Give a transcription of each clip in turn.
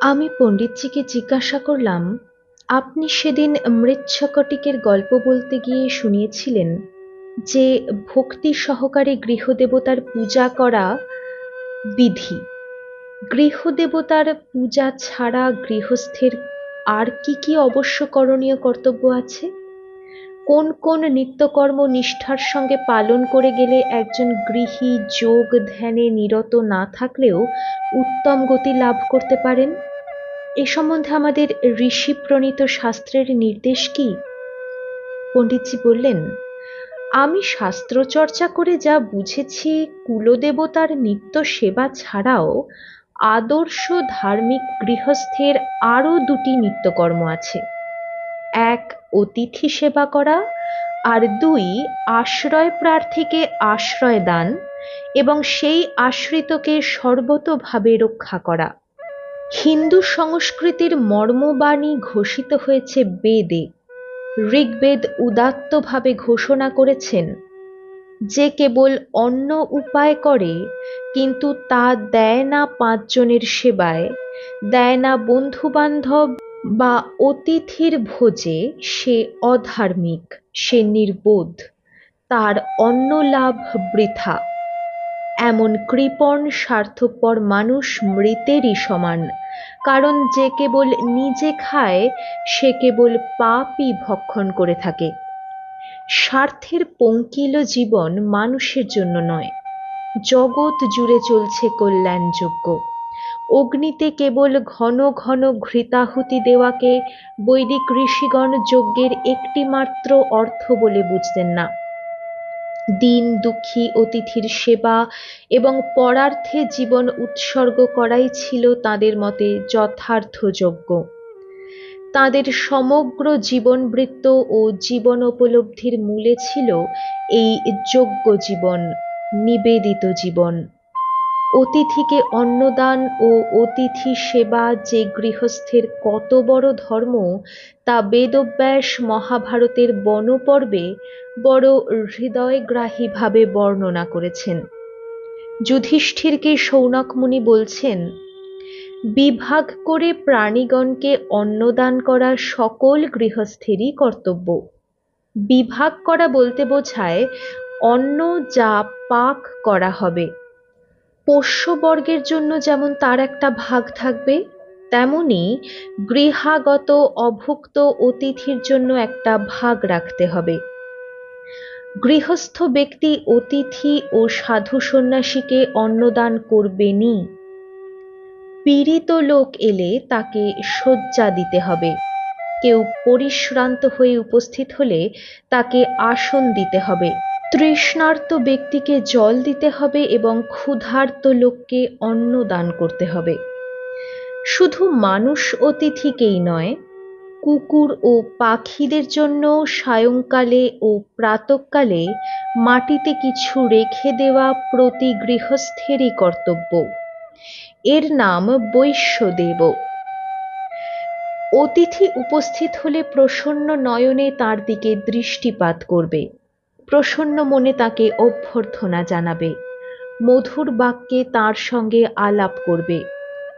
আমি পণ্ডিতজিকে জিজ্ঞাসা করলাম, আপনি সেদিন মৃচ্ছকটিকের গল্প বলতে গিয়ে শুনিয়েছিলেন যে ভক্তি সহকারে গৃহদেবতার পূজা করা বিধি। গৃহদেবতার পূজা ছাড়া গৃহস্থের আর কি কি অবশ্য করণীয় কর্তব্য আছে? কোন কোন নিত্যকর্ম নিষ্ঠার সঙ্গে পালন করে গেলে একজন গৃহী যোগ ধ্যানে নিরত না থাকলেও উত্তম গতি লাভ করতে পারেন? এ সম্বন্ধে আমাদের ঋষি প্রণীত শাস্ত্রের নির্দেশ কি? পণ্ডিতজি বললেন, আমি শাস্ত্র চর্চা করে যা বুঝেছি কুলদেবতার নিত্য সেবা ছাড়াও আদর্শ ধার্মিক গৃহস্থের আরও দুটি নিত্যকর্ম আছে। এক, অতিথি সেবা করা, আর দুই, আশ্রয় প্রার্থীকে আশ্রয় দান এবং সেই আশ্রিতকে সর্বতোভাবে রক্ষা করা। হিন্দু সংস্কৃতির মর্মবাণী ঘোষিত হয়েছে বেদে। ঋগ্বেদ উদাত্তভাবে ঘোষণা করেছেন, যে কেবল অন্য উপায় করে, কিন্তু তা দেয় না পাঁচজনের সেবায়, দেয় না বন্ধুবান্ধব বা অতিথির ভোজে, সে অধার্মিক, সে নির্বোধ, তার অন্ন লাভ বৃথা। এমন কৃপণ, স্বার্থপর মানুষ মৃতেরই সমান। কারণ যে কেবল নিজে খায়, সে কেবল পাপই ভক্ষণ করে থাকে। স্বার্থের পঙ্কিল জীবন মানুষের জন্য নয়। জগৎ জুড়ে চলছে কল্যাণযোগ্য। অগ্নিতে কেবল ঘন ঘন ঘৃতাহুতি দেওয়াকে বৈদিক ঋষিগণ যজ্ঞের একটি মাত্র অর্থ বলে বুঝতেন না। দিন দুঃখী অতিথির সেবা এবং পরার্থে জীবন উৎসর্গ করাই ছিল তাদের মতে যথার্থ যোগ্য তাদের সমগ্র জীবনবৃত্ত ও জীবন উপলব্ধির মূলে ছিল এই যোগ্য জীবন, নিবেদিত জীবন। অতিথিকে অন্নদান ও অতিথি সেবা যে গৃহস্থের কত বড় ধর্ম, তা বেদব্যাস মহাভারতের বনপর্বে বড় হৃদয়গ্রাহীভাবে বর্ণনা করেছেন। যুধিষ্ঠিরকে সৌনকমুনি বলছেন, বিভাগ করে প্রাণীগণকে অন্নদান করা সকল গৃহস্থেরই কর্তব্য। বিভাগ করা বলতে বোঝায়, অন্ন যা পাক করা হবে। পোষ্যবর্গের জন্য যেমন তার একটা ভাগ থাকবে, তেমনি গৃহাগত অভুক্ত অতিথির জন্য একটা ভাগ রাখতে হবে। গৃহস্থ ব্যক্তি অতিথি ও সাধু সন্ন্যাসীকে অন্নদান করবেনই। পীড়িত লোক এলে তাকে শয্যা দিতে হবে। কেউ পরিশ্রান্ত হয়ে উপস্থিত হলে তাকে আসন দিতে হবে। তৃষ্ণার্ত ব্যক্তিকে জল দিতে হবে এবং ক্ষুধার্ত লোককে অন্ন দান করতে হবে। শুধু মানুষ অতিথিকেই নয়, কুকুর ও পাখিদের জন্য সায়ংকালে ও প্রাতকালে মাটিতে কিছু রেখে দেওয়া প্রতি গৃহস্থেরই কর্তব্য। এর নাম বৈশ্যদেব। অতিথি উপস্থিত হলে প্রসন্ন নয়নে তার দিকে দৃষ্টিপাত করবে। প্রসন্ন মনে তাকে অভ্যর্থনা জানাবে। মধুর বাক্যে তার সঙ্গে আলাপ করবে।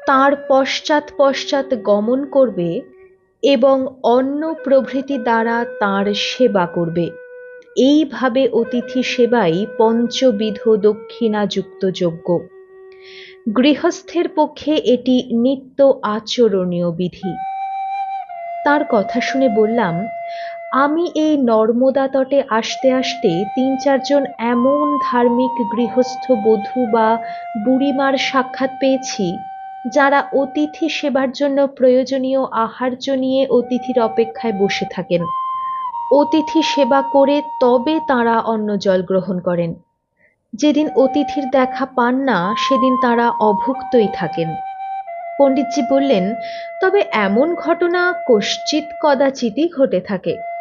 তার পশ্চাৎ পশ্চাৎ গমন করবে এবং অন্য প্রভৃতি দ্বারা তার সেবা করবে। এইভাবে অতিথি সেবাই পঞ্চবিধ দক্ষিণাযুক্ত যোগ্য গৃহস্থের পক্ষে এটি নিত্য আচরণীয় বিধি। তার কথা শুনে বললাম আমি এই নর্মদা তটে আসতে আসতে তিন চারজন এমন ধার্মিক গৃহস্থ বধূ বা বুড়িমার সাক্ষাৎ পেয়েছি, যারা অতিথি সেবার জন্য প্রয়োজনীয় আহার্য নিয়ে অতিথির অপেক্ষায় বসে থাকেন। অতিথি সেবা করে তবে তারা অন্ন জল গ্রহণ করেন। যেদিন অতিথির দেখা পান না, সেদিন তারা অভুক্তই থাকেন। পণ্ডিতজি বললেন, তবে এমন ঘটনা কশ্চিৎ কদাচিতই ঘটে থাকে।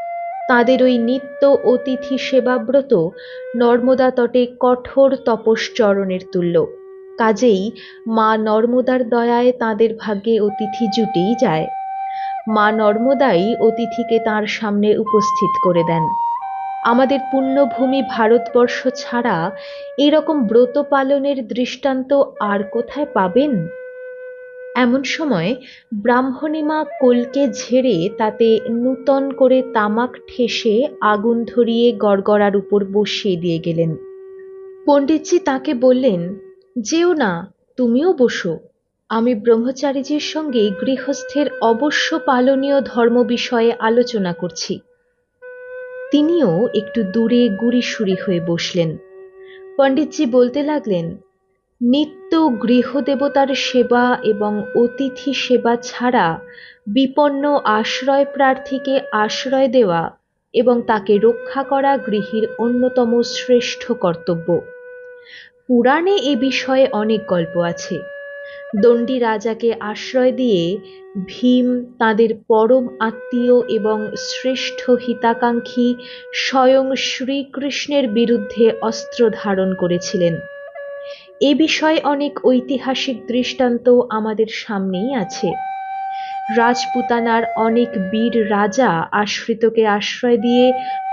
তাদের ওই নিত্য অতিথি সেবাব্রত নর্মদা তটে কঠোর তপশ্চরণের তুল্য। কাজেই মা নর্মদার দয়ায় তাদের ভাগ্যে অতিথি জুটেই যায়। মা নর্মদাই অতিথিকে তার সামনে উপস্থিত করে দেন। আমাদের পুণ্যভূমি ভারতবর্ষ ছাড়া এরকম ব্রত পালনের দৃষ্টান্ত আর কোথায় পাবেন? এমন সময় ব্রাহ্মণীমা কোলকে ঝেড়ে তাতে নূতন করে তামাক ঠেসে আগুন ধরিয়ে গড়গড়ার উপর বসিয়ে দিয়ে গেলেন। পণ্ডিতজি তাকে বললেন, যেও না, তুমিও বসো। আমি ব্রহ্মচারীজির সঙ্গে গৃহস্থের অবশ্য পালনীয় ধর্ম বিষয়ে আলোচনা করছি। তিনিও একটু দূরে গুড়িসুড়ি হয়ে বসলেন। পণ্ডিতজি বলতে লাগলেন নিত্য গৃহদেবতার সেবা এবং অতিথি সেবা ছাড়া বিপন্ন আশ্রয় প্রার্থীকে আশ্রয় দেওয়া এবং তাকে রক্ষা করা গৃহীর অন্যতম শ্রেষ্ঠ কর্তব্য। পুরাণে এ বিষয়ে অনেক গল্প আছে। দণ্ডী রাজাকে আশ্রয় দিয়ে ভীম তাদের পরম আত্মীয় এবং শ্রেষ্ঠ হিতাকাঙ্ক্ষী স্বয়ং শ্রীকৃষ্ণের বিরুদ্ধে অস্ত্র ধারণ করেছিলেন। এ বিষয়ে অনেক ঐতিহাসিক দৃষ্টান্ত আমাদের সামনেই আছে। রাজপুতানার অনেক বীর রাজা আশ্রিতকে আশ্রয় দিয়ে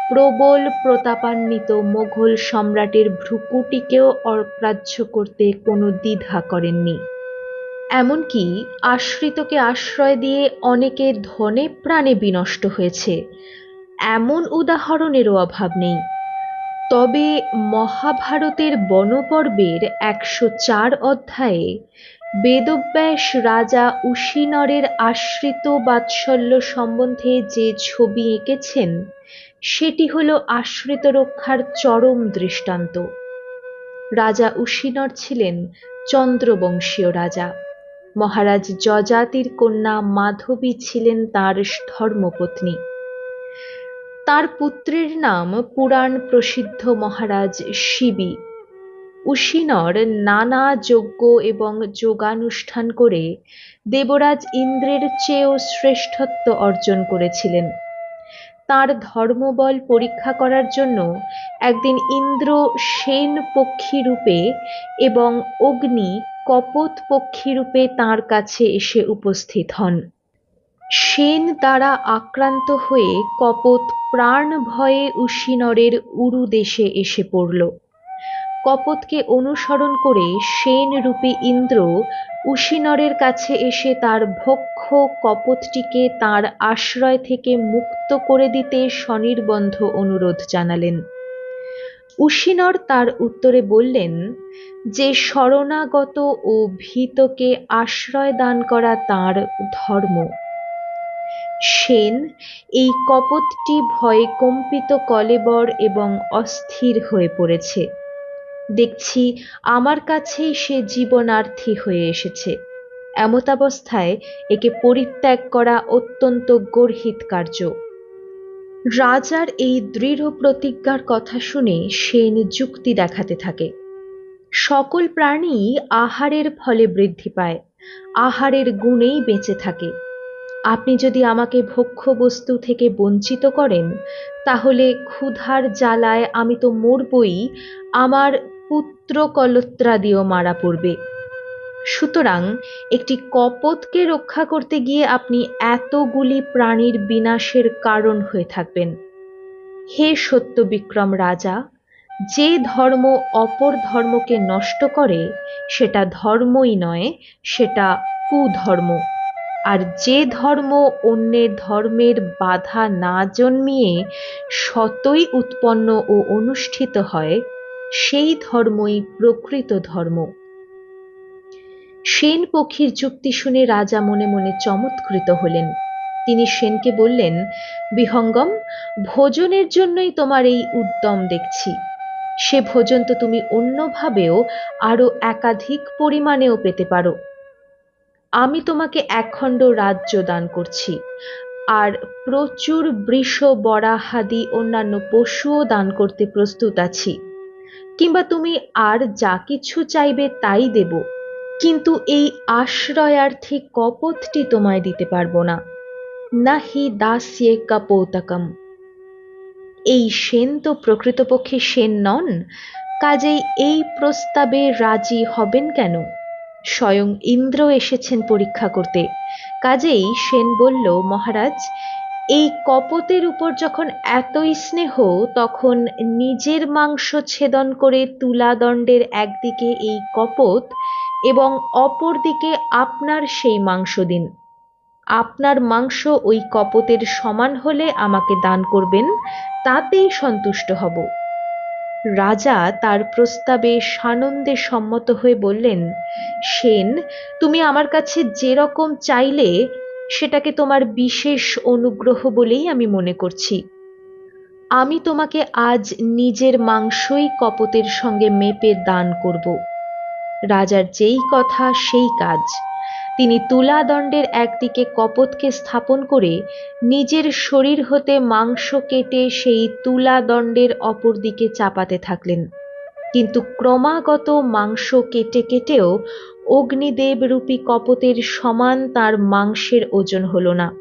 প্রবল প্রতাপান্বিত মোঘল সম্রাটের ভ্রুকুটিকেও অগ্রাহ্য করতে কোনো দ্বিধা করেননি। এমনকি আশ্রিতকে আশ্রয় দিয়ে অনেকে ধনে প্রাণে বিনষ্ট হয়েছে। এমন উদাহরণেরও অভাব নেই। তবে মহাভারতের বনপর্বের একশো চার অধ্যায়ে বেদব্যাস রাজা উশিনরের আশ্রিত বাৎসল্য সম্বন্ধে যে ছবি এঁকেছেন, সেটি হল আশ্রিত রক্ষার চরম দৃষ্টান্ত। রাজা উশিনর ছিলেন চন্দ্রবংশীয় রাজা। মহারাজ যজাতির কন্যা মাধবী ছিলেন তার ধর্মপত্নী। তার পুত্রের নাম পুরাণ প্রসিদ্ধ মহারাজ শিবি। উশিনর নানা যজ্ঞ এবং যোগানুষ্ঠান করে দেবরাজ ইন্দ্রের চেয়েও শ্রেষ্ঠত্ব অর্জন করেছিলেন। তার ধর্মবল পরীক্ষা করার জন্য একদিন ইন্দ্র সেন পক্ষী রূপে এবং অগ্নি কপোত পক্ষী রূপে তাঁর কাছে এসে উপস্থিত হন। সেন দ্বারা আক্রান্ত হয়ে কপোত প্রাণ ভয়ে উশিনরের উরু দেশে এসে পড়ল। কপোতকে অনুসরণ করে সেন রূপী ইন্দ্র উশিনরের কাছে এসে তার ভক্ষ কপোতটিকে তার আশ্রয় থেকে মুক্ত করে দিতে স্বনির্বন্ধ অনুরোধ জানালেন। উশিনর তার উত্তরে বললেন, যে শরণাগত ও ভীতকে আশ্রয় দান করা তার ধর্ম। সেন, এই কপটটি ভয়ে কম্পিত কলেবর এবং অস্থির হয়ে পড়েছে। দেখছি আমার কাছেই সে জীবনার্থী হয়ে এসেছে। এমতাবস্থায় একে পরিত্যাগ করা অত্যন্ত গর্হিত কার্য। রাজার এই দৃঢ় প্রতিজ্ঞার কথা শুনে সেন যুক্তি দেখাতে থাকে। সকল প্রাণী আহারের ফলে বৃদ্ধি পায়, আহারের গুণেই বেঁচে থাকে। আপনি যদি আমাকে ভক্ষ্য বস্তু থেকে বঞ্চিত করেন, তাহলে ক্ষুধার জ্বালায় আমি তো মরবই, আমার পুত্র কলত্রাদিও মারা পড়বে। সুতরাং একটি কপতকে রক্ষা করতে গিয়ে আপনি এতগুলি প্রাণীর বিনাশের কারণ হয়ে থাকবেন। হে সত্য বিক্রম রাজা, যে ধর্ম অপর ধর্মকে নষ্ট করে, সেটা ধর্মই নয়, সেটা কুধর্ম। আর যে ধর্ম অন্যের ধর্মের বাধা না জন্মিয়ে সতই উৎপন্ন ও অনুষ্ঠিত হয়, সেই ধর্মই প্রকৃত ধর্ম। সেন পক্ষীর যুক্তি শুনে রাজা মনে মনে চমৎকৃত হলেন। তিনি সেনকে বললেন, বিহঙ্গম, ভোজনের জন্যই তোমার এই উদ্যম দেখছি। সে ভোজন তো তুমি অন্যভাবেও আরও একাধিক পরিমাণেও পেতে পারো। আমি তোমাকে একখণ্ড রাজ্য দান করছি। আর প্রচুর বৃষ, বরাহাদি, অন্যান্য পশুও দান করতে প্রস্তুত আছি। কিংবা তুমি আর যা কিছু চাইবে তাই দেব, কিন্তু এই আশ্রয়ার্থে কপথটি তোমায় দিতে পারব না। নাহি দাস্যে কাপৌতাকম। এই সেন তো প্রকৃতপক্ষে সেন নন, কাজেই এই প্রস্তাবে রাজি হবেন কেন? স্বয়ং ইন্দ্র এসেছেন পরীক্ষা করতে। কাজেই সেন বলল, মহারাজ, এই কপতের উপর যখন এতই স্নেহ, তখন নিজের মাংস ছেদন করে তুলাদণ্ডের একদিকে এই কপত এবং অপর দিকে আপনার সেই মাংস দিন। আপনার মাংস ওই কপতের সমান হলে আমাকে দান করবেন, তাতেই সন্তুষ্ট হব। রাজা তার প্রস্তাবে সানন্দে সম্মত হয়ে বললেন, সেন, তুমি আমার কাছে যেরকম চাইলে সেটাকে তোমার বিশেষ অনুগ্রহ বলেই আমি মনে করছি। আমি তোমাকে আজ নিজের মাংসই কপতের সঙ্গে মেপে দান করব। রাজার যেই কথা, সেই কাজ। তিনি তুলাদণ্ডের একদিকে কপতকে স্থাপন করে নিজের শরীর হতে মাংস কেটে সেই তুলাদণ্ডের অপর দিকে চাপাতে থাকলেন। কিন্তু ক্রমাগত মাংস কেটে কেটেও অগ্নিদেব রূপী কপতের সমান তার মাংসের ওজন হলো না।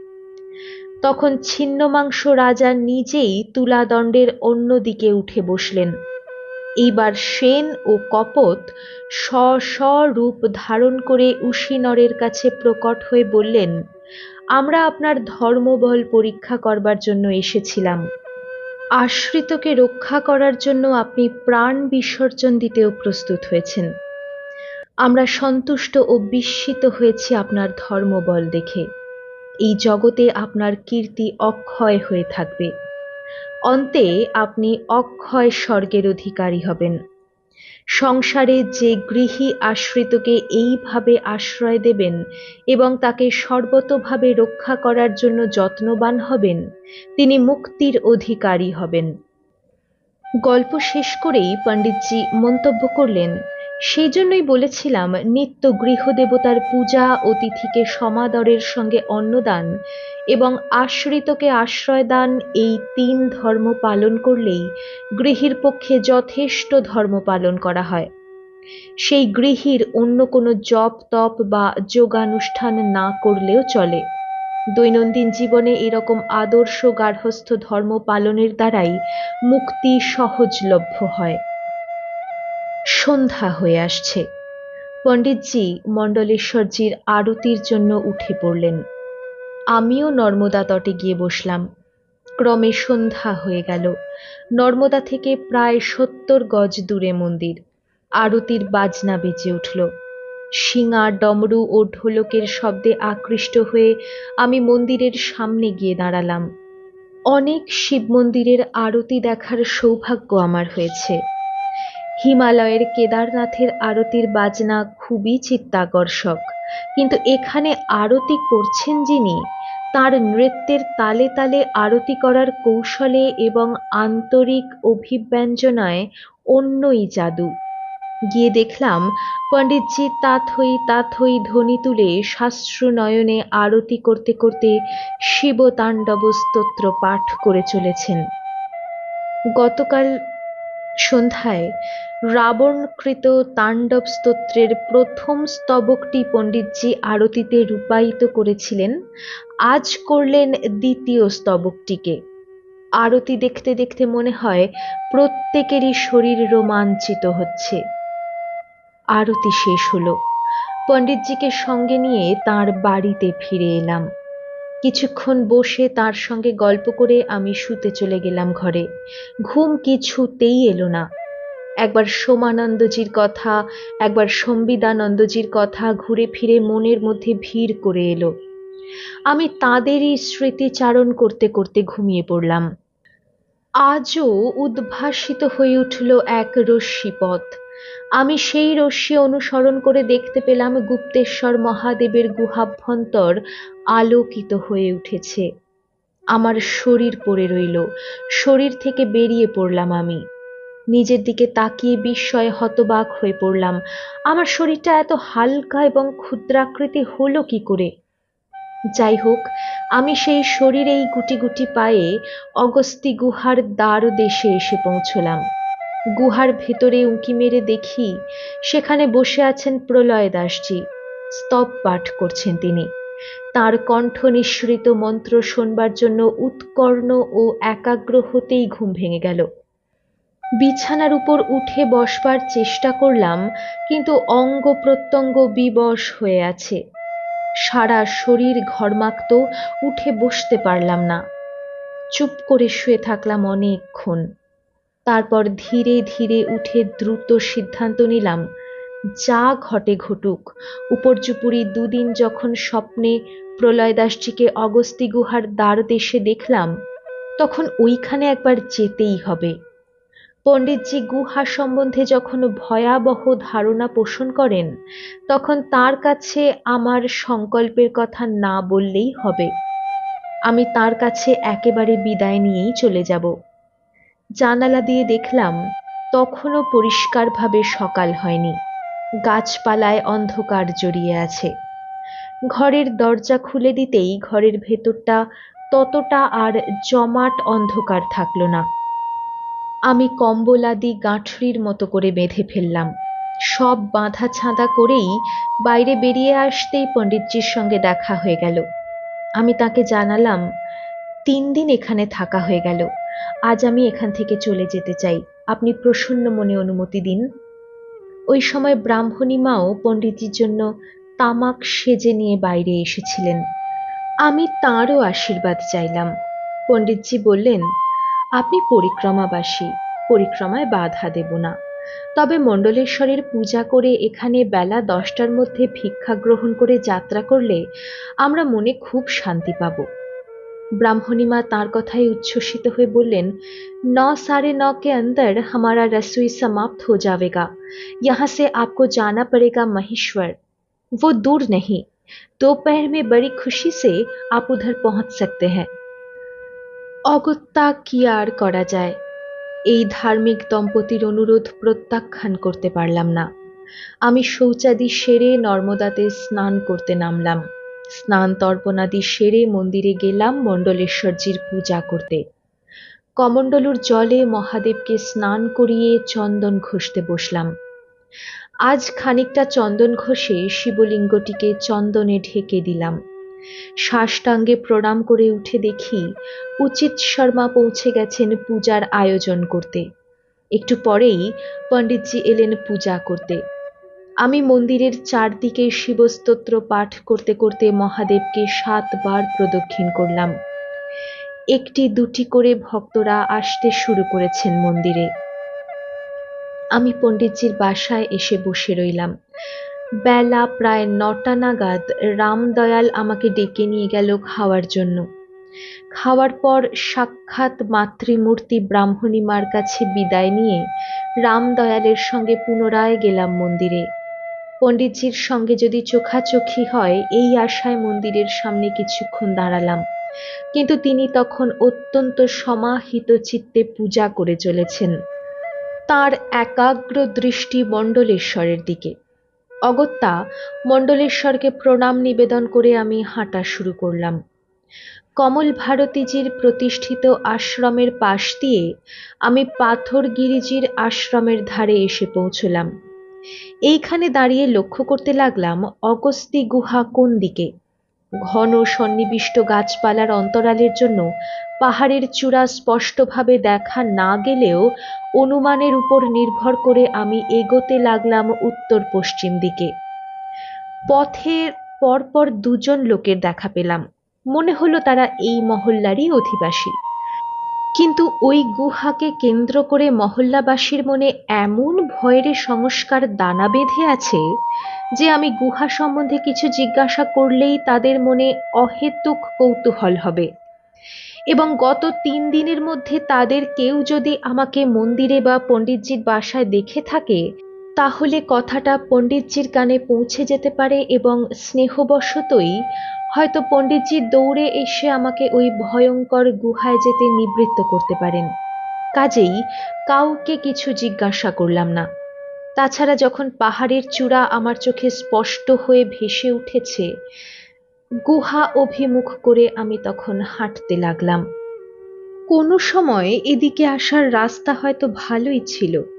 তখন ছিন্ন মাংস রাজা নিজেই তুলাদণ্ডের অন্য দিকে উঠে বসলেন। এইবার সেন ও কপত রূপ ধারণ করে উশিনরের কাছে প্রকট হয়ে বললেন, আমরা আপনার ধর্মবল পরীক্ষা করবার জন্য এসেছিলাম। আশ্রিতকে রক্ষা করার জন্য আপনি প্রাণ বিসর্জন দিতেও প্রস্তুত হয়েছেন। আমরা সন্তুষ্ট ও বিস্মিত হয়েছি আপনার ধর্মবল দেখে। এই জগতে আপনার কীর্তি অক্ষয় হয়ে থাকবে। অন্তে আপনি অক্ষয় স্বর্গের অধিকারী হবেন। সংসারে যে গৃহী আশ্রিতকে এইভাবে আশ্রয় দেবেন এবং তাকে সর্বতভাবে রক্ষা করার জন্য যত্নবান হবেন, তিনি মুক্তির অধিকারী হবেন। গল্প শেষ করেই পণ্ডিতজি মন্তব্য করলেন সেই জন্যই বলেছিলাম, নিত্য গৃহদেবতার পূজা অতিথিকে সমাদরের সঙ্গে অন্নদান এবং আশ্রিতকে আশ্রয়দান, এই তিন ধর্ম পালন করলেই গৃহীর পক্ষে যথেষ্ট ধর্ম পালন করা হয়। সেই গৃহীর অন্য কোনো জপ, তপ বা যোগানুষ্ঠান না করলেও চলে। দৈনন্দিন জীবনে এরকম আদর্শ গার্হস্থ ধর্ম পালনের দ্বারাই মুক্তি সহজলভ্য হয়। সন্ধ্যা হয়ে আসছে। পণ্ডিতজি মণ্ডলেশ্বরজির আরতির জন্য উঠে পড়লেন। আমিও নর্মদা তটে গিয়ে বসলাম। ক্রমে সন্ধ্যা হয়ে গেল। নর্মদা থেকে প্রায় সত্তর গজ দূরে মন্দির। আরতির বাজনা বেজে উঠল। শিঙা, ডমরু ও ঢোলকের শব্দে আকৃষ্ট হয়ে আমি মন্দিরের সামনে গিয়ে দাঁড়ালাম। অনেক শিব মন্দিরের আরতি দেখার সৌভাগ্য আমার হয়েছে। হিমালয়ের কেদারনাথের আরতির বাজনা খুবই চিত্তাকর্ষক। কিন্তু এখানে আরতি করছেন যিনি, তার নৃত্যের তালে তালে আরতি করার কৌশলে এবং আন্তরিক অভিব্যঞ্জনায় অন্যই জাদু। গিয়ে দেখলাম, পণ্ডিতজি তাথই তাথই ধ্বনি তুলে নয়নে আরতি করতে করতে শিবতাণ্ডব স্তোত্র পাঠ করে চলেছেন। গতকাল সন্ধ্যায় রাবণকৃত তাণ্ডব স্তোত্রের প্রথম স্তবকটি পণ্ডিতজি আরতিতে রূপায়িত করেছিলেন। আজ করলেন দ্বিতীয় স্তবকটিকে। আরতি দেখতে দেখতে মনে হয় প্রত্যেকেরই শরীর রোমাঞ্চিত হচ্ছে। আরতি শেষ হলো। পণ্ডিতজিকে সঙ্গে নিয়ে তার বাড়িতে ফিরে এলাম। কিছুক্ষণ বসে তার সঙ্গে গল্প করে আমি শুতে চলে গেলাম ঘরে। ঘুম কিছুতেই এলো না। একবার সোমানন্দজির কথা, একবার সম্বিদানন্দজির কথা ঘুরে ফিরে মনের মধ্যে ভিড় করে এলো। আমি তাঁদেরই স্মৃতিচারণ করতে করতে ঘুমিয়ে পড়লাম। আজও উদ্ভাসিত হয়ে উঠল এক রশ্মিপথ আমি সেই রশ্মি অনুসরণ করে দেখতে পেলাম গুপ্তেশ্বর মহাদেবের গুহাভ্যন্তর আলোকিত হয়ে উঠেছে। আমার শরীর পড়ে রইল। শরীর থেকে বেরিয়ে পড়লাম আমি। নিজের দিকে তাকিয়ে বিস্ময়ে হতবাক হয়ে পড়লাম। আমার শরীরটা এত হালকা এবং ক্ষুদ্রাকৃতি হলো কি করে? যাই হোক আমি সেই শরীরেই গুটি গুটি পায়ে অগস্তি গুহার দ্বার দেশে এসে পৌঁছলাম। গুহার ভেতরে উঁকি মেরে দেখি সেখানে বসে আছেন প্রলয় দাসজি। স্তব পাঠ করছেন তিনি। তার কণ্ঠ নিঃসৃত মন্ত্র শোনবার জন্য উৎকর্ণ ও একাগ্র হতেই ঘুম ভেঙে গেল। বিছানার উপর উঠে বসবার চেষ্টা করলাম, কিন্তু অঙ্গ প্রত্যঙ্গ বিবশ হয়ে আছে। সারা শরীর ঘর্মাক্ত, উঠে বসতে পারলাম না। চুপ করে শুয়ে থাকলাম অনেকক্ষণ। তারপর ধীরে ধীরে উঠে দ্রুত সিদ্ধান্ত নিলাম, যা ঘটে ঘটুক। উপর্যুপুরি দুদিন যখন স্বপ্নে প্রলয়দাসজিকে অগস্তি গুহার দ্বার দেশে দেখলাম, তখন ওইখানে একবার যেতেই হবে। পণ্ডিতজি গুহা সম্বন্ধে যখন ভয়াবহ ধারণা পোষণ করেন, তখন তার কাছে আমার সংকল্পের কথা না বললেই হবে। আমি তার কাছে একেবারে বিদায় নিয়েই চলে যাব। জানালা দিয়ে দেখলাম, তখনও পরিষ্কারভাবে সকাল হয়নি। গাছপালায় অন্ধকার জড়িয়ে আছে। ঘরের দরজা খুলে দিতেই ঘরের ভেতরটা ততটা আর জমাট অন্ধকার থাকল না। আমি কম্বলাদি গাঁঠরির মতো করে বেঁধে ফেললাম। সব বাঁধা ছাঁদা করেই বাইরে বেরিয়ে আসতেই পণ্ডিতজির সঙ্গে দেখা হয়ে গেল। আমি তাকে জানালাম, তিন দিন এখানে থাকা হয়ে গেল। আজ আমি এখান থেকে চলে যেতে চাই। আপনি প্রসন্ন মনে অনুমতি দিন। ওই সময় ব্রাহ্মণী মাও পণ্ডিতজির জন্য তামাক সেজে নিয়ে বাইরে এসেছিলেন। আমি তাঁরও আশীর্বাদ চাইলাম। পণ্ডিতজি বললেন আপনি পরিক্রমাবাসী পরিক্রমায় বাধা দেব না তবে মণ্ডলেশ্বরের পূজা করে এখানে বেলা দশটার মধ্যে ভিক্ষা গ্রহণ করে যাত্রা করলে আমরা মনে খুব শান্তি পাব ব্রাহ্মণীমা তাঁর কথায় উচ্ছ্বসিত হয়ে বললেন ন साढ़े नौ के अंदर हमारा रसोई समाप्त हो जाएगा यहाँ से आपको जाना पड़ेगा महेश्वर वो दूर नहीं दोपहर में बड़ी खुशी से आप उधर पहुंच सकते हैं অগত্যা কি আর করা যায়? এই ধার্মিক দম্পতির অনুরোধ প্রত্যাখ্যান করতে পারলাম না। আমি শৌচাদি সেরে নর্মদাতে স্নান করতে নামলাম। স্নান তর্পণাদি সেরে মন্দিরে গেলাম মণ্ডলেশ্বরজির পূজা করতে। কমণ্ডলুর জলে মহাদেবকে স্নান করিয়ে চন্দন ঘষতে বসলাম। আজ খানিকটা চন্দন ঘষে শিবলিঙ্গটিকে চন্দনে ঢেকে দিলাম। সাষ্টাঙ্গে প্রণাম করে উঠে দেখি উচিত শর্মা পৌঁছে গেছেন পূজার আয়োজন করতে। একটু পরেই পণ্ডিতজি এলেন পূজা করতে। আমি মন্দিরের চারদিকে শিবস্তোত্র পাঠ করতে করতে মহাদেবকে সাতবার প্রদক্ষিণ করলাম। একটি দুটি করে ভক্তরা আসতে শুরু করেছেন মন্দিরে। আমি পণ্ডিতজির বাসায় এসে বসে রইলাম। বেলা প্রায় নটা নাগাদ রামদয়াল আমাকে ডেকে নিয়ে গেল খাওয়ার জন্য। খাওয়ার পর সাক্ষাৎ মাতৃমূর্তি ব্রাহ্মণী মার কাছে বিদায় নিয়ে রামদয়ালের সঙ্গে পুনরায় গেলাম মন্দিরে। পণ্ডিতজির সঙ্গে যদি চোখাচোখি হয়, এই আশায় মন্দিরের সামনে কিছুক্ষণ দাঁড়ালাম। কিন্তু তিনি তখন অত্যন্ত সমাহিত চিত্তে পূজা করে চলেছেন। তার একাগ্র দৃষ্টি মণ্ডলেশ্বরের দিকে। অগত্যা, মণ্ডলেশ্বরকে প্রণাম নিবেদন করে আমি হাঁটা শুরু করলাম। কমল ভারতীজির প্রতিষ্ঠিত আশ্রমের পাশ দিয়ে আমি পাথর গিরিজির আশ্রমের ধারে এসে পৌঁছলাম। এইখানে দাঁড়িয়ে লক্ষ্য করতে লাগলাম অগস্তি গুহা কোন দিকে? ঘন সন্নিবিষ্ট গাছপালার অন্তরালের জন্য পাহাড়ের চূড়া স্পষ্টভাবে দেখা না গেলেও অনুমানের উপর নির্ভর করে আমি এগোতে লাগলাম উত্তর পশ্চিম দিকে। পথের পরপর দুজন লোকের দেখা পেলাম। মনে হলো তারা এই মহল্লারই অধিবাসী। কিন্তু ওই গুহাকে কেন্দ্র করে মহল্লাবাসীর মনে এমন ভয়ের সংস্কার দানা বেঁধে আছে যে আমি গুহা সম্বন্ধে কিছু জিজ্ঞাসা করলেই তাদের মনে অহেতুক কৌতূহল হবে। এবং গত তিন দিনের মধ্যে তাদের কেউ যদি আমাকে মন্দিরে বা পণ্ডিতজির বাসায় দেখে থাকে তাহলে কথাটা পণ্ডিতজির কানে পৌঁছে যেতে পারে এবং স্নেহবশতই হয়তো পণ্ডিতজি দৌড়ে এসে আমাকে ওই ভয়ঙ্কর গুহায় যেতে নিবৃত্ত করতে পারেন। কাজেই কাউকে কিছু জিজ্ঞাসা করলাম না। তাছাড়া যখন পাহাড়ের চূড়া আমার চোখে স্পষ্ট হয়ে ভেসে উঠেছে, গুহা অভিমুখ করে আমি তখন হাঁটতে লাগলাম। কোনো সময় এদিকে আসার রাস্তা হয়তো ভালোই ছিল।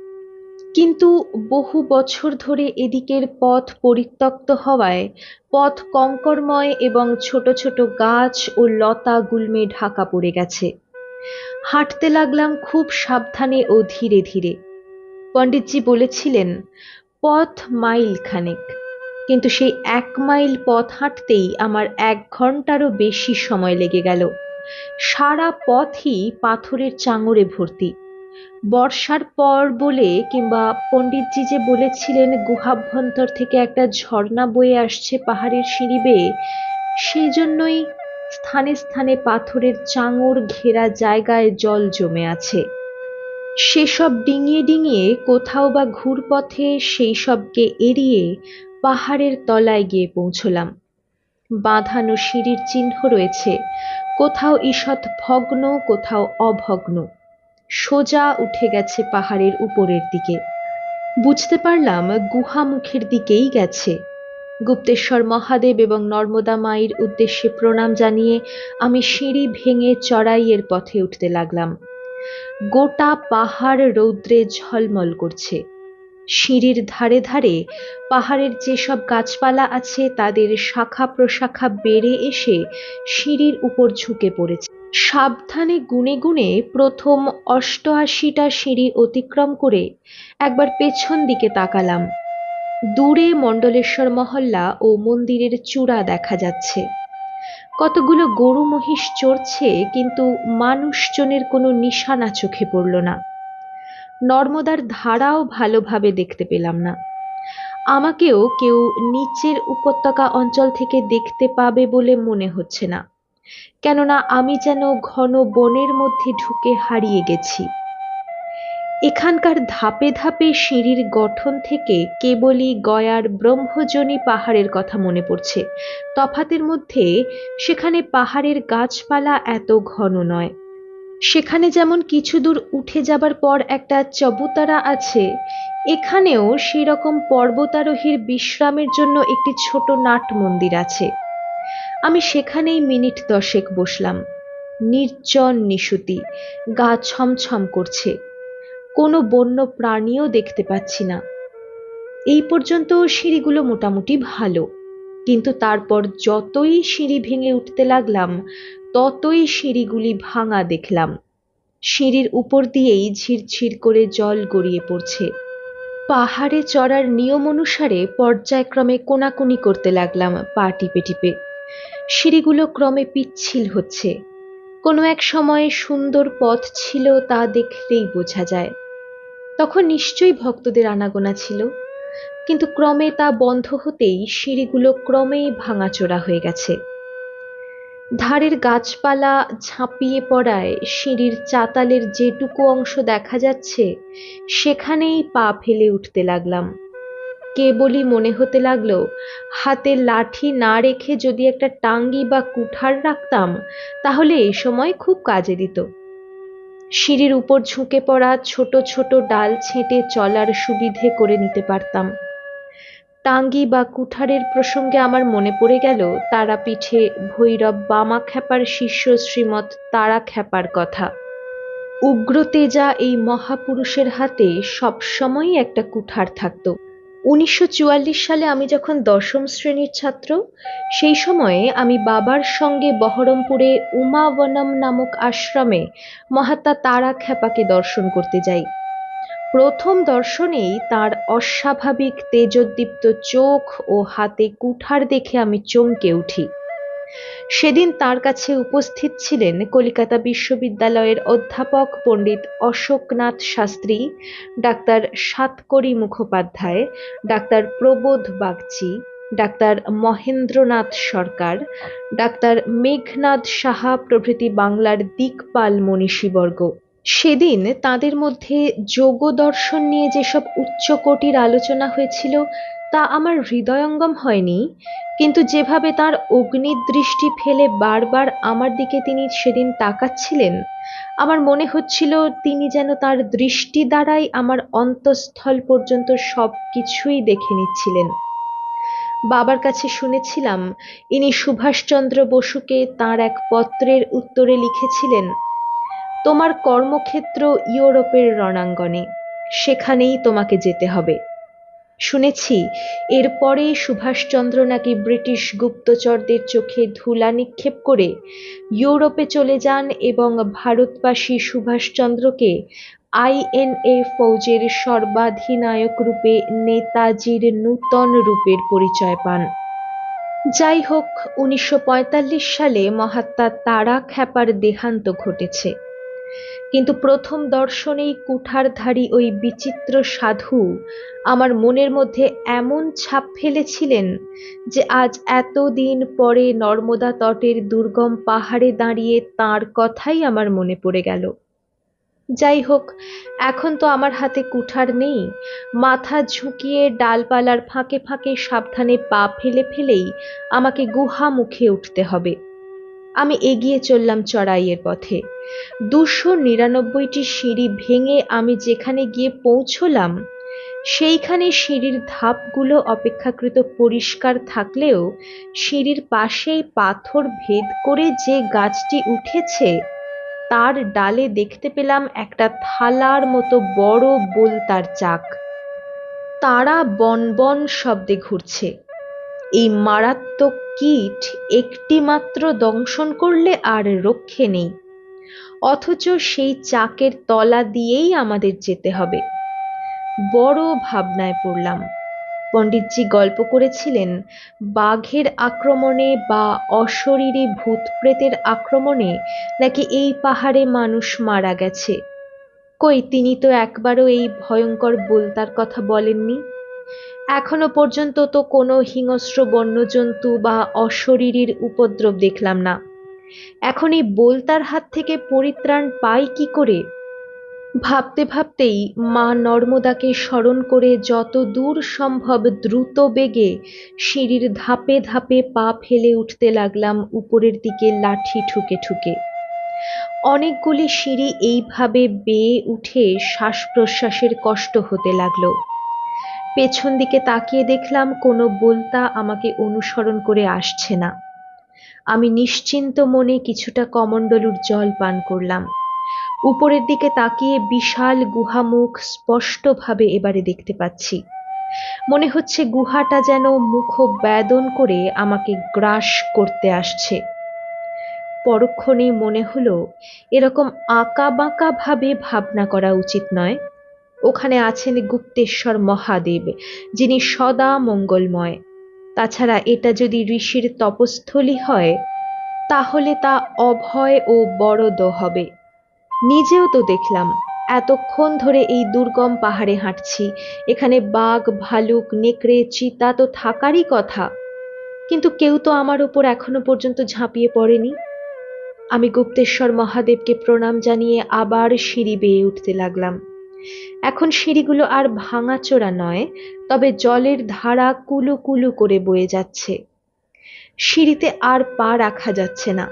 কিন্তু বহু বছর ধরে এদিকের পথ পরিত্যক্ত হওয়ায় পথ কঙ্করময় এবং ছোট ছোট গাছ ও লতা গুল্মে ঢাকা পড়ে গেছে। হাঁটতে লাগলাম খুব সাবধানে ও ধীরে ধীরে। পণ্ডিতজি বলেছিলেন, পথ মাইল খানেক। কিন্তু সেই এক মাইল পথ হাঁটতেই আমার এক ঘন্টারও বেশি সময় লেগে গেল। সারা পথই পাথরের চাঙড়ে ভর্তি। বর্ষার পর বলে কিংবা পণ্ডিতজি যে বলেছিলেন, গুহাভ্যন্তর থেকে একটা ঝর্ণা বয়ে আসছে পাহাড়ের সিঁড়ি বেয়ে, সেই জন্যই স্থানে স্থানে পাথরের চাঙর ঘেরা জায়গায় জল জমে আছে। সেসব ডিঙিয়ে ডিঙিয়ে কোথাও বা ঘুরপথে সেই সবকে এড়িয়ে পাহাড়ের তলায় গিয়ে পৌঁছলাম। বাঁধানো সিঁড়ির চিহ্ন রয়েছে। কোথাও ঈষৎ ভগ্ন, কোথাও অভগ্ন। সোজা উঠে গেছে পাহাড়ের উপরের দিকে। বুঝতে পারলাম গুহা মুখের দিকেই গেছে। গুপ্তেশ্বর মহাদেব এবং নর্মদা মায়ের উদ্দেশ্যে প্রণাম জানিয়ে আমি সিঁড়ি ভেঙে চড়াইয়ের পথে উঠতে লাগলাম। গোটা পাহাড় রৌদ্রে ঝলমল করছে। সিঁড়ির ধারে ধারে পাহাড়ের যেসব গাছপালা আছে তাদের শাখা প্রশাখা বেড়ে এসে সিঁড়ির উপর ঝুঁকে পড়েছে। সাবধানে গুনে গুনে প্রথম অষ্টআশিটা সিঁড়ি অতিক্রম করে একবার পেছন দিকে তাকালাম। দূরে মণ্ডলেশ্বর মহল্লা ও মন্দিরের চূড়া দেখা যাচ্ছে। কতগুলো গরু মহিষ চড়ছে, কিন্তু মানুষজনের কোনো নিশানা চোখে পড়ল না। নর্মদার ধারাও ভালোভাবে দেখতে পেলাম না। আমাকেও কেউ নিচের উপত্যকা অঞ্চল থেকে দেখতে পাবে বলে মনে হচ্ছে না। কেননা আমি যেন ঘন বনের মধ্যে ঢুকে হারিয়ে গেছি। এখানকার ধাপে ধাপে সিঁড়ির গঠন থেকে কেবলই গয়ার ব্রহ্মজনী পাহাড়ের কথা মনে পড়ছে। তফাতের মধ্যে সেখানে পাহাড়ের গাছপালা এত ঘন নয়। সেখানে যেমন কিছু দূর উঠে যাবার পর একটা চবুতারা আছে, এখানেও সেরকম পর্বতারোহীর বিশ্রামের জন্য একটি ছোট নাট মন্দির আছে। আমি সেখানেই মিনিট দশেক বসলাম। নির্জন নিশুতি, গা ছমছম করছে। কোনো বন্য প্রাণীও দেখতে পাচ্ছি না। এই পর্যন্ত সিঁড়িগুলো মোটামুটি ভালো, কিন্তু তারপর যতই সিঁড়ি ভেঙে উঠতে লাগলাম, ততই সিঁড়িগুলি ভাঙা দেখলাম। সিঁড়ির উপর দিয়েই ঝিরঝির করে জল গড়িয়ে পড়ছে। পাহাড়ে চড়ার নিয়ম অনুসারে পর্যায়ক্রমে কোনাকুনি করতে লাগলাম পা টিপে টিপে। সিঁড়িগুলো ক্রমে পিচ্ছিল হচ্ছে। কোনো এক সময়ে সুন্দর পথ ছিল তা দেখলেই বোঝা যায়। তখন নিশ্চয়ই ভক্তদের আনাগোনা ছিল, কিন্তু ক্রমে তা বন্ধ হতেই সিঁড়িগুলো ক্রমেই ভাঙাচোরা হয়ে গেছে। ধারের গাছপালা ঝাঁপিয়ে পড়ায় সিঁড়ির চাতালের যেটুকু অংশ দেখা যাচ্ছে, সেখানেই পা ফেলে উঠতে লাগলাম। কেবলই মনে হতে লাগল, হাতে লাঠি না রেখে যদি একটা টাঙ্গি বা কুঠার রাখতাম, তাহলে এই সময় খুব কাজে দিত। সিঁড়ির উপর ঝুঁকে পড়া ছোট ছোট ডাল ছেঁটে চলার সুবিধে করে নিতে পারতাম। টাঙ্গি বা কুঠারের প্রসঙ্গে আমার মনে পড়ে গেল, তারাপীঠে ভৈরব বামা খ্যাপার শিষ্য শ্রীমৎ তারা খ্যাপার কথা। উগ্র তেজা এই মহাপুরুষের হাতে সবসময়ই একটা কুঠার থাকত। উনিশশো চুয়াল্লিশ সালে আমি যখন দশম শ্রেণির ছাত্র, সেই সময়ে আমি বাবার সঙ্গে বহরমপুরে উমাবনম নামক আশ্রমে মহাত্মা তারা খ্যাপাকে দর্শন করতে যাই। প্রথম দর্শনেই তার অস্বাভাবিক তেজোদ্দীপ্ত চোখ ও হাতে কুঠার দেখে আমি চমকে উঠি। সেদিন তার কাছে উপস্থিত ছিলেন কলিকাতা বিশ্ববিদ্যালয়ের অধ্যাপক Pandit Ashoknath Shastri, doctor Satkari Mukhopadhyay, doctor Prabodh Bagchi, doctor Mahendranath Sarkar, doctor Meghnad Saha প্রভৃতি বাংলার দিকপাল মনীষীবর্গ। সেদিন তাদের মধ্যে যোগ দর্শন নিয়ে যেসব উচ্চকোটির আলোচনা হয়েছিল তা আমার হৃদয়ঙ্গম হয়নি, কিন্তু যেভাবে তার অগ্নিদৃষ্টি ফেলে বারবার আমার দিকে তিনি সেদিন তাকাচ্ছিলেন, আমার মনে হচ্ছিল তিনি যেন তার দৃষ্টি দ্বারাই আমার অন্তঃস্থল পর্যন্ত সব কিছুই দেখে নিচ্ছিলেন। বাবার কাছে শুনেছিলাম, ইনি সুভাষচন্দ্র বসুকে তার এক পত্রের উত্তরে লিখেছিলেন, তোমার কর্মক্ষেত্র ইউরোপের রণাঙ্গনে, সেখানেই তোমাকে যেতে হবে। শুনেছি, এরপরে সুভাষচন্দ্র নাকি ব্রিটিশ গুপ্তচরদের চোখে ধুলা নিক্ষেপ করে ইউরোপে চলে যান এবং ভারতবাসী সুভাষচন্দ্রকে আইএনএ ফৌজের সর্বাধিনায়ক রূপে নেতাজির নূতন রূপের পরিচয় পান। যাই হোক, উনিশশো পঁয়তাল্লিশ সালে মহাত্মা তারা খ্যাপার দেহান্ত ঘটেছে। কিন্তু প্রথম দর্শনেই কুঠারধারী ওই বিচিত্র সাধু আমার মনের মধ্যে এমন ছাপ ফেলেছিলেন যে আজ এতদিন পরে নর্মদা তটের দুর্গম পাহাড়ে দাঁড়িয়ে তাঁর কথাই আমার মনে পড়ে গেল। যাই হোক, এখন তো আমার হাতে কুঠার নেই। মাথা ঝুঁকিয়ে ডালপালার ফাঁকে ফাঁকে সাবধানে পা ফেলে ফেলেই আমাকে গুহা মুখে উঠতে হবে। আমি এগিয়ে চললাম চড়াইয়ের পথে। দুশো নিরানব্বইটি সিঁড়ি ভেঙে আমি যেখানে গিয়ে পৌঁছলাম, সেইখানে সিঁড়ির ধাপগুলো অপেক্ষাকৃত পরিষ্কার থাকলেও সিঁড়ির পাশেই পাথর ভেদ করে যে গাছটি উঠেছে, তার ডালে দেখতে পেলাম একটা থালার মতো বড় বোলতার চাক। তারা বনবন শব্দে ঘুরছে। এই মারাত্মক কীট একটি মাত্র দংশন করলে আর রক্ষে নেই। অথচ সেই চাকের তলা দিয়েই আমাদের যেতে হবে। বড় ভাবনায় পড়লাম। পণ্ডিতজি গল্প করেছিলেন, বাঘের আক্রমণে বা অশরীরী ভূত প্রেতের আক্রমণে নাকি এই পাহাড়ে মানুষ মারা গেছে। কই, তিনি তো একবারও এই ভয়ঙ্কর বোলতার কথা বলেননি? এখনও পর্যন্ত তো কোনো হিংস্র বন্যজন্তু বা অশরীরীর উপদ্রব দেখলাম না। এখন এই বোলতার হাত থেকে পরিত্রাণ পাই কি করে? ভাবতে ভাবতেই মা নর্মদাকে স্মরণ করে যত দূর সম্ভব দ্রুত বেগে সিঁড়ির ধাপে ধাপে পা ফেলে উঠতে লাগলাম উপরের দিকে লাঠি ঠুকে ঠুকে। অনেকগুলি সিঁড়ি এইভাবে বেয়ে উঠে শ্বাস প্রশ্বাসের কষ্ট হতে লাগল। পেছন দিকে তাকিয়ে দেখলাম কোনো বলতা আমাকে অনুসরণ করে আসছে না। আমি নিশ্চিন্ত মনে কিছুটা কমণ্ডলুর জল পান করলাম। উপরের দিকে তাকিয়ে বিশাল গুহামুখ স্পষ্টভাবে এবারে দেখতে পাচ্ছি। মনে হচ্ছে গুহাটা যেন মুখ বেদন করে আমাকে গ্রাস করতে আসছে। পরক্ষণেই মনে হলো, এরকম আঁকা বাঁকা ভাবে ভাবনা করা উচিত নয়। ওখানে আছেন গুপ্তেশ্বর মহাদেব, যিনি সদা মঙ্গলময়। তাছাড়া এটা যদি ঋষির তপস্থলী হয়, তাহলে তা অভয় ও বড়দ হবে। নিজেও তো দেখলাম, এতক্ষণ ধরে এই দুর্গম পাহাড়ে হাঁটছি, এখানে বাঘ, ভালুক, নেকড়ে, চিতা তো থাকারই কথা। কিন্তু কেউ তো আমার ওপর এখনও পর্যন্ত ঝাঁপিয়ে পড়েনি। আমি গুপ্তেশ্বর মহাদেবকে প্রণাম জানিয়ে আবার সিঁড়ি বেয়ে উঠতে লাগলাম। এখন সিঁড়িগুলো আর ভাঙাচোরা নয়, তবে জলের ধারা কুলু কুলু করে বয়ে যাচ্ছে। সিঁড়িতে আর পা রাখা যাচ্ছে না।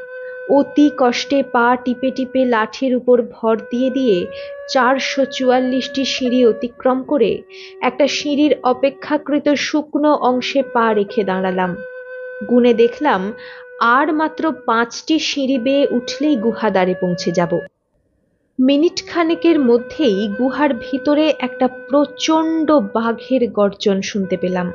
অতি কষ্টে পা টিপে টিপে লাঠির উপর ভর দিয়ে দিয়ে চারশো চুয়াল্লিশটি সিঁড়ি অতিক্রম করে একটা সিঁড়ির অপেক্ষাকৃত শুকনো অংশে পা রেখে দাঁড়ালাম। গুনে দেখলাম আর মাত্র পাঁচটি সিঁড়ি বেয়ে উঠলেই গুহাদারে পৌঁছে যাব। মিনিট খানেকের মধ্যেই গুহার ভিতরে একটা প্রচণ্ড বাঘের গর্জন শুনতে পেলাম।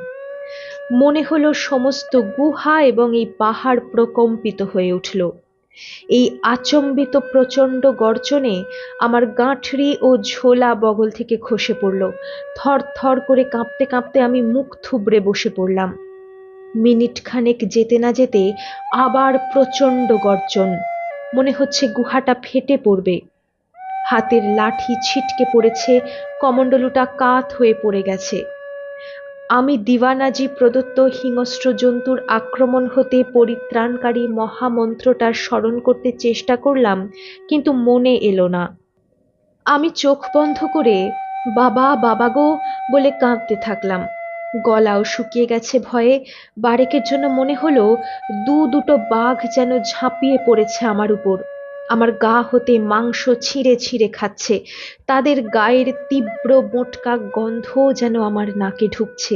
মনে হলো সমস্ত গুহা এবং এই পাহাড় প্রকম্পিত হয়ে উঠল। এই আচম্বিত প্রচণ্ড গর্জনে আমার গাঁঠরি ও ঝোলা বগল থেকে খসে পড়ল। থর থর করে কাঁপতে কাঁপতে আমি মুখ থুবড়ে বসে পড়লাম। মিনিট খানেক যেতে না যেতে আবার প্রচণ্ড গর্জন। মনে হচ্ছে গুহাটা ফেটে পড়বে। হাতের লাঠি ছিটকে পড়েছে, কমণ্ডলুটা কাত হয়ে পড়ে গেছে। আমি দিওয়ানাজি প্রদত্ত হিংস্র জন্তুর আক্রমণ হতে পরিত্রাণকারী মহামন্ত্রটা স্মরণ করতে চেষ্টা করলাম, কিন্তু মনে এলো না। আমি চোখ বন্ধ করে, বাবা বাবা গো, বলে কাঁদতে থাকলাম। গলাও শুকিয়ে গেছে ভয়ে, বারেকের জন্য মনে হলো দু দুটো বাঘ যেন ঝাঁপিয়ে পড়েছে আমার উপর। আমার গা হতে মাংস ছিঁড়ে ছিঁড়ে খাচ্ছে। তাদের গায়ের তীব্র মোটকা গন্ধ যেন আমার নাকে ঢুকছে।